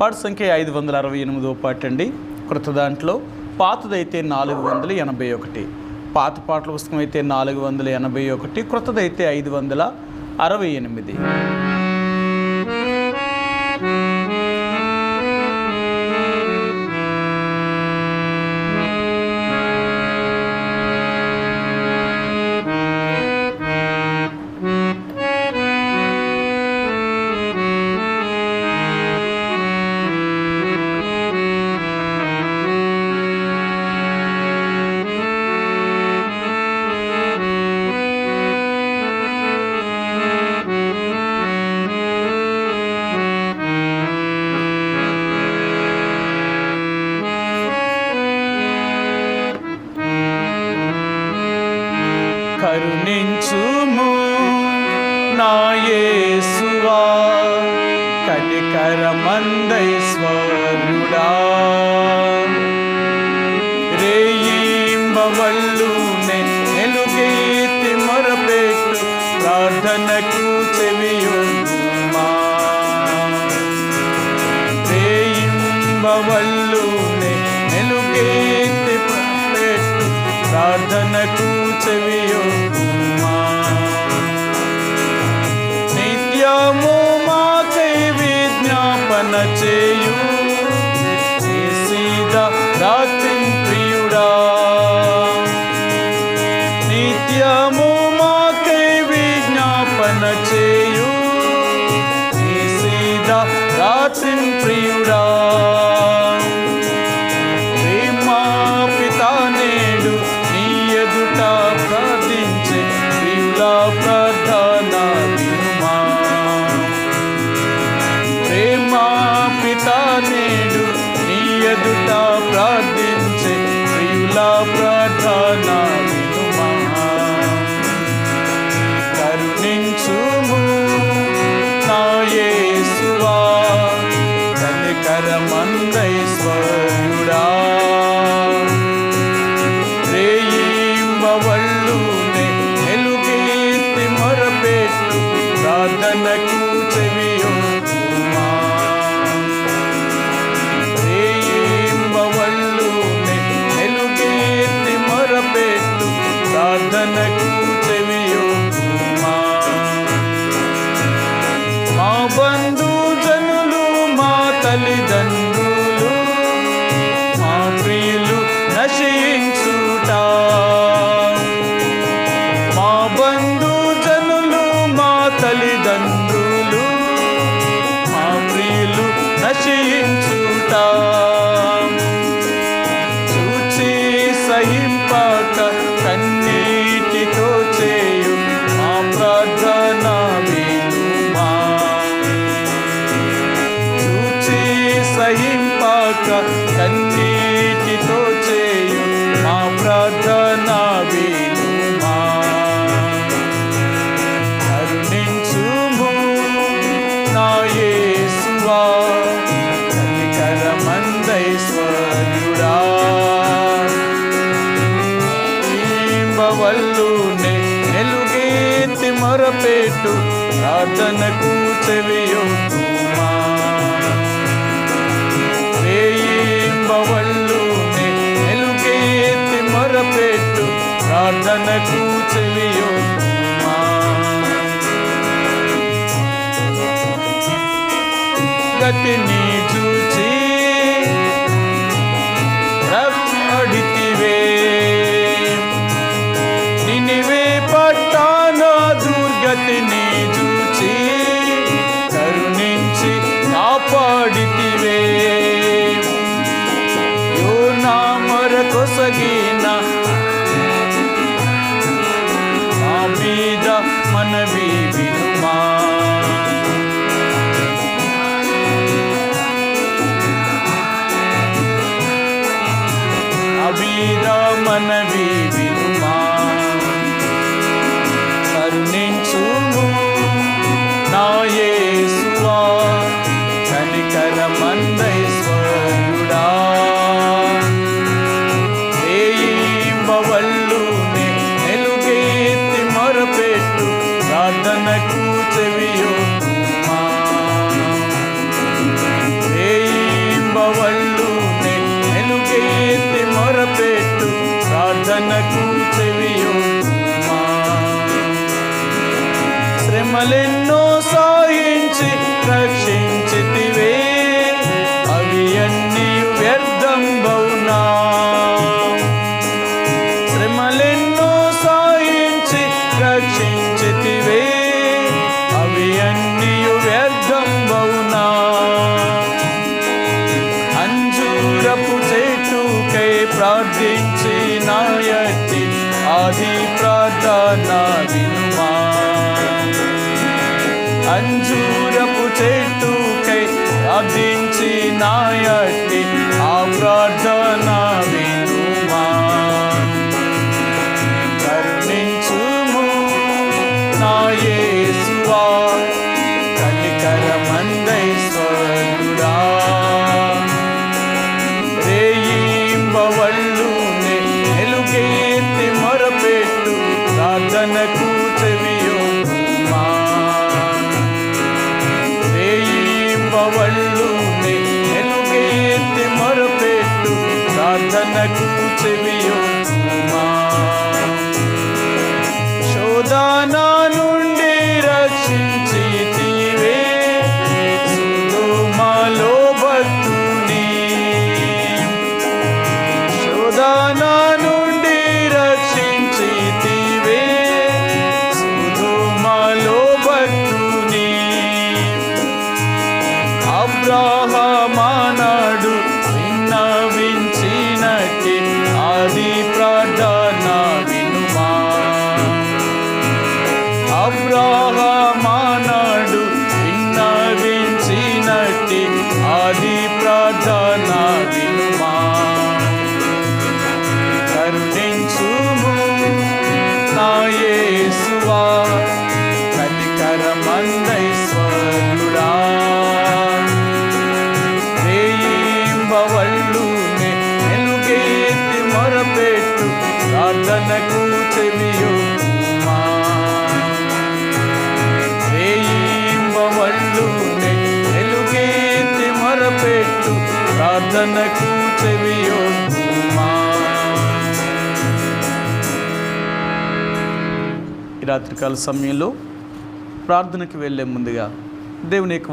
పాట సంఖ్య ఐదు వందల అరవై ఎనిమిదో పాట అండి. క్రొత్త దాంట్లో పాతదైతే నాలుగు వందల ఎనభై ఒకటి. పాత పాటల పుస్తకం అయితే నాలుగు వందల ఎనభై ఒకటి క్రొత్తదైతే ఐదు వందల అరవై ఎనిమిది. కరుణించుము. నా యేసువా కనికరమందైశ్వరుడా రేయింబవల్లు నెలుగేతి మొరపెట్టు ప్రార్థనకు చెవియుమా రేయింబవల్లు నెలుగేతి ప్రార్థనకు చెవియుమా నిత్యము మాకై విజ్ఞాపన చేయు. రాత్రి ప్రియుడా. నిత్యము మాకై విజ్ఞాపన చేయు. రాత్రి ప్రియుడా. ప్రార్థనకు చెవియొక్కుమా మొరపెట్టు ప్రార్థనకు చెవియొక్కుమా వేయింబవల్లునే నెలుగేతి మొరపెట్టు ప్రార్థనకు చెవియొక్కుమా గతిని మనవి వినుమా కరుణించుము నాయేసువా కనికర మందైశ్వరుడా దేయింబవల్లు నెలుగేత్తి మొరపెట్టు ప్రార్థనకు చెవియు మలెన్నో సాయించి రక్షి అంజూరపు చెట్టుకై అర్థించి నాయట్టి ఆ ప్రార్థనా ఉల్లాహమానాడు విన్నవించినట్టి ఆది ప్రార్థన వినుమా. అబ్రాహమానాడు విన్నవించినట్టి ఆది ప్రార్థన విను ప్రార్థనకు చెవియొద్దుమా రాత్రికాల సమయంలో ప్రార్థనకి వెళ్ళే ముందుగా దేవుని యొక్క